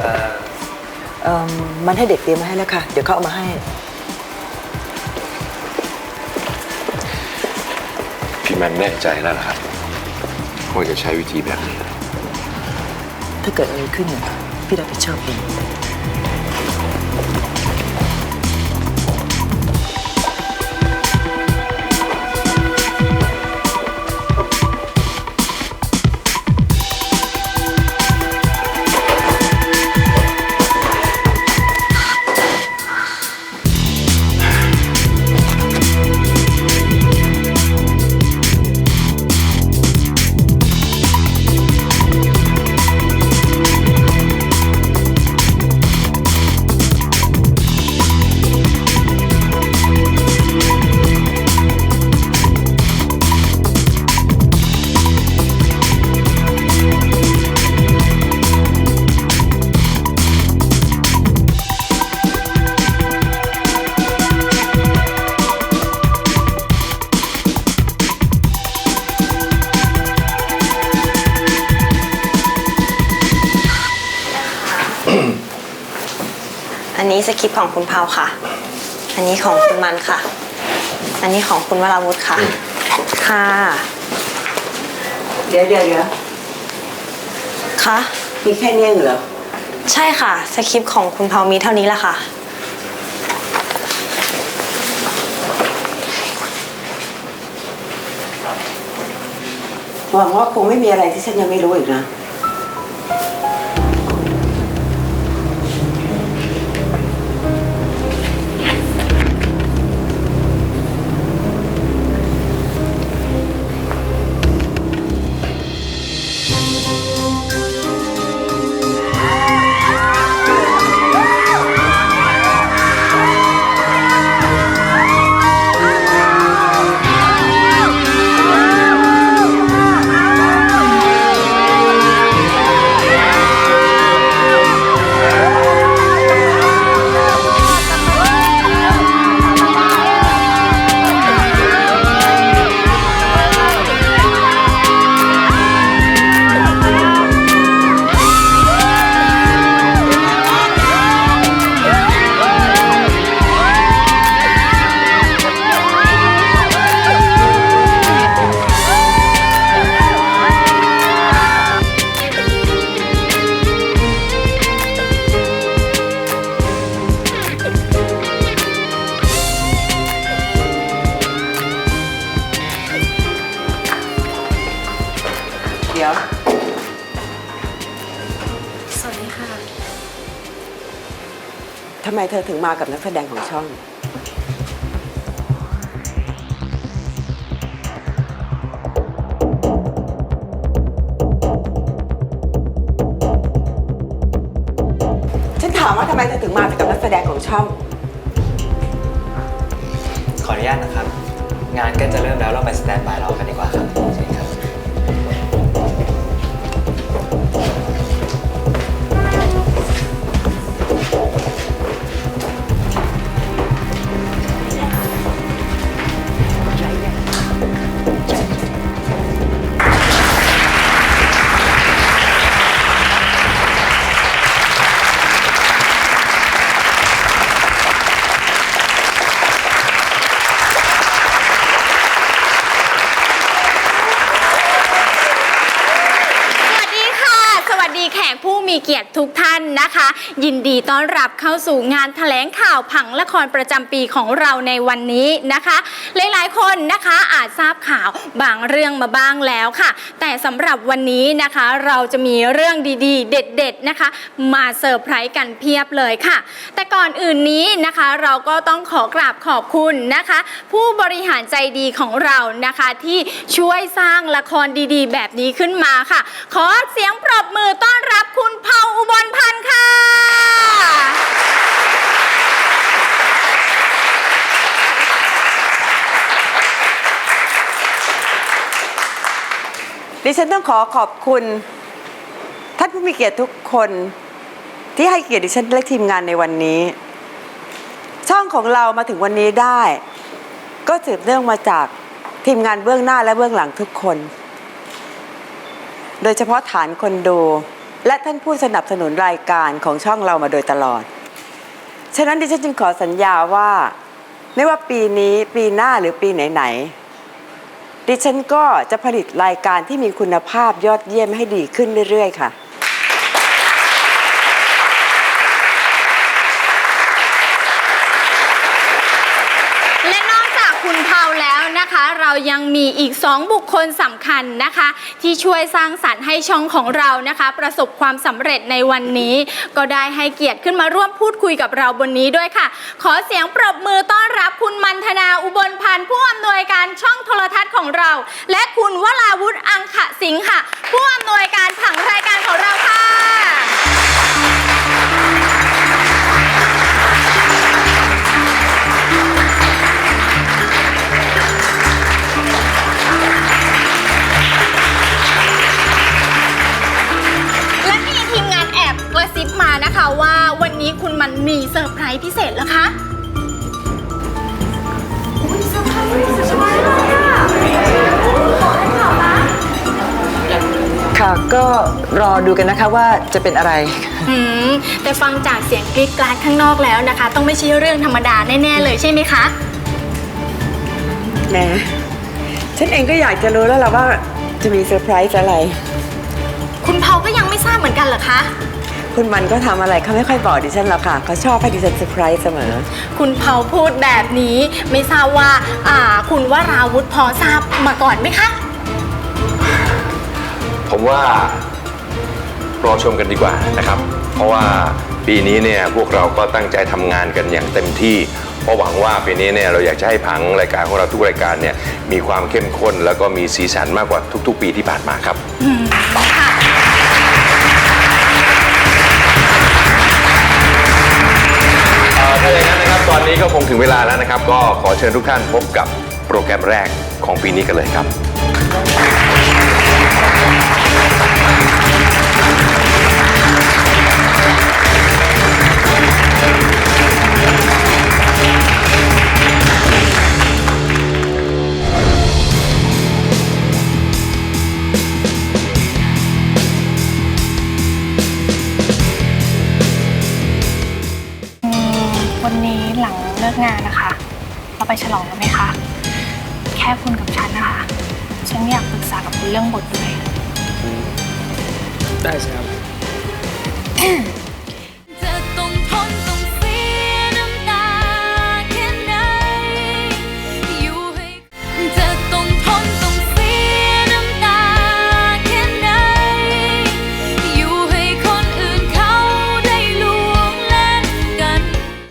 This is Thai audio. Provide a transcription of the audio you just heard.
สคริปต์เอ่อเอิ่มมันให้เด็กเตรียมมาให้แล้วค่ะ เดี๋ยวเขาเอามาให้ พี่แมนแน่ใจแล้วนะครับว่าจะใช้วิธีแบบนี้ ถ้าเกิดอะไรขึ้นเนี่ยพี่รับผิดชอบเอง นนี้สคริปต์ของคุณเผาค่ะ อันนี้ของคุณมันค่ะ อันนี้ของคุณวราวุธค่ะ ค่ะ เดี๋ยวเดี๋ยวเดี๋ยวค่ะมีแค่นี้เองเหรอ ใช่ค่ะ สคริปต์ของคุณเผามีเท่านี้แหละค่ะ หวังว่าคงไม่มีอะไรที่ฉันยังไม่รู้อีกนะ เดี๋ยวสวัสดีค่ะ ทำไมเธอถึงมากับนักแสดงของช่อง ฉันถามว่าทำไมเธอถึงมากับนักแสดงของช่อง ขออนุญาตนะครับ งานก็จะเริ่มแล้วเราไปสแตนบายรอกันดีกว่าครับเชิญครับ สดีแขกผู้มีเกียรติทุกท่านนะคะ ยินดีต้อนรับเข้าสู่งานแถลงข่าวผังละครประจำปีของเราในวันนี้นะคะ หลายๆ คนนะคะอาจทราบข่าวบางเรื่องมาบ้างแล้วค่ะ แต่สำหรับวันนี้นะคะเราจะมีเรื่องดีๆ เด็ด ๆ นะคะ มาเซอร์ไพรส์กันเพียบเลยค่ะ แต่ก่อนอื่นนี้นะคะเราก็ต้องขอกราบขอบคุณนะคะ ผู้บริหารใจดีของเรานะคะที่ช่วยสร้างละครดีๆ แบบนี้ขึ้นมาค่ะ ขอเสียงปรบมือต้อนรับคุณเผาอุบลพันธ์ค่ะ ดิฉันต้องขอขอบคุณท่านผู้มีเกียรติทุกคนที่ให้เกียรติดิฉันและทีมงานในวันนี้ ช่องของเรามาถึงวันนี้ได้ ก็สืบเนื่องมาจากทีมงานเบื้องหน้าและเบื้องหลังทุกคน โดยเฉพาะฐานคนดู และท่านผู้สนับสนุนรายการของช่องเรามาโดยตลอด ฉะนั้นดิฉันจึงขอสัญญาว่า ไม่ว่าปีนี้ปีหน้าหรือปีไหนๆ ดิฉันก็จะผลิตรายการที่มีคุณภาพยอดเยี่ยมให้ดีขึ้นเรื่อยๆ ค่ะ และนอกจากคุณเผาแล้วนะคะ เรายังมีอีก 2 บุคคลสำคัญนะคะ ที่ช่วยสร้างสรรค์ให้ช่องของเรานะคะ ประสบความสำเร็จในวันนี้ ก็ได้ให้เกียรติขึ้นมาร่วมพูดคุยกับเราบนนี้ด้วยค่ะ ขอเสียงปรบมือต้อน คุณมันธนาอุบลพันธ์ผู้อำนวยการช่องโทรทัศน์ของเรา และคุณวราวุฒิอังขะสิงห์ค่ะ ผู้อำนวยการผังรายการของเราค่ะ และมีทีมงานแอบกระซิบมานะคะว่าวันนี้คุณมันมีเซอร์ไพรส์พิเศษแล้วคะ ค่ะก็รอดูกันนะคะว่าจะเป็นอะไร อืมแต่ฟังจากเสียงกรีดกราดข้างนอกแล้วนะคะ ต้องไม่ใช่เรื่องธรรมดาแน่ๆเลยใช่ไหมคะ แหมฉันเองก็อยากจะรู้แล้วล่ะว่าจะมีเซอร์ไพรส์อะไร คุณเผาก็ยังไม่ทราบเหมือนกันเหรอคะ คุณมันก็ทำอะไรเขาไม่ค่อยบอกดิฉันหรอกค่ะเขาชอบให้ดิฉันเซอร์ไพรส์เสมอ คุณเผาพูดแบบนี้ ไม่ทราบว่า อ่า คุณวราวุธพอทราบมาก่อนไหมคะ ผมว่ารอชมกันดีกว่านะครับ เพราะว่าปีนี้เนี่ยพวกเราก็ตั้งใจทำงานกันอย่างเต็มที่เพราะหวังว่าปีนี้เนี่ยเราอยากจะให้ผังรายการของเราทุกรายการเนี่ยมีความเข้มข้นแล้วก็มีสีสันมากกว่าทุก ๆ ปีที่ผ่านมาครับอืมค่ะเอ่อถ้าอย่างนั้นนะครับตอนนี้ก็คงถึงเวลาแล้วนะครับ ก็ขอเชิญทุกท่านพบกับโปรแกรมแรกของปีนี้กันเลยครับ วันนี้หลังเลิกงานนะคะ เราไปฉลองกันไหมคะ แค่คุณกับฉันนะคะ ฉันอยากปรึกษากับคุณเรื่องบทด้วย ได้ใช่ครับ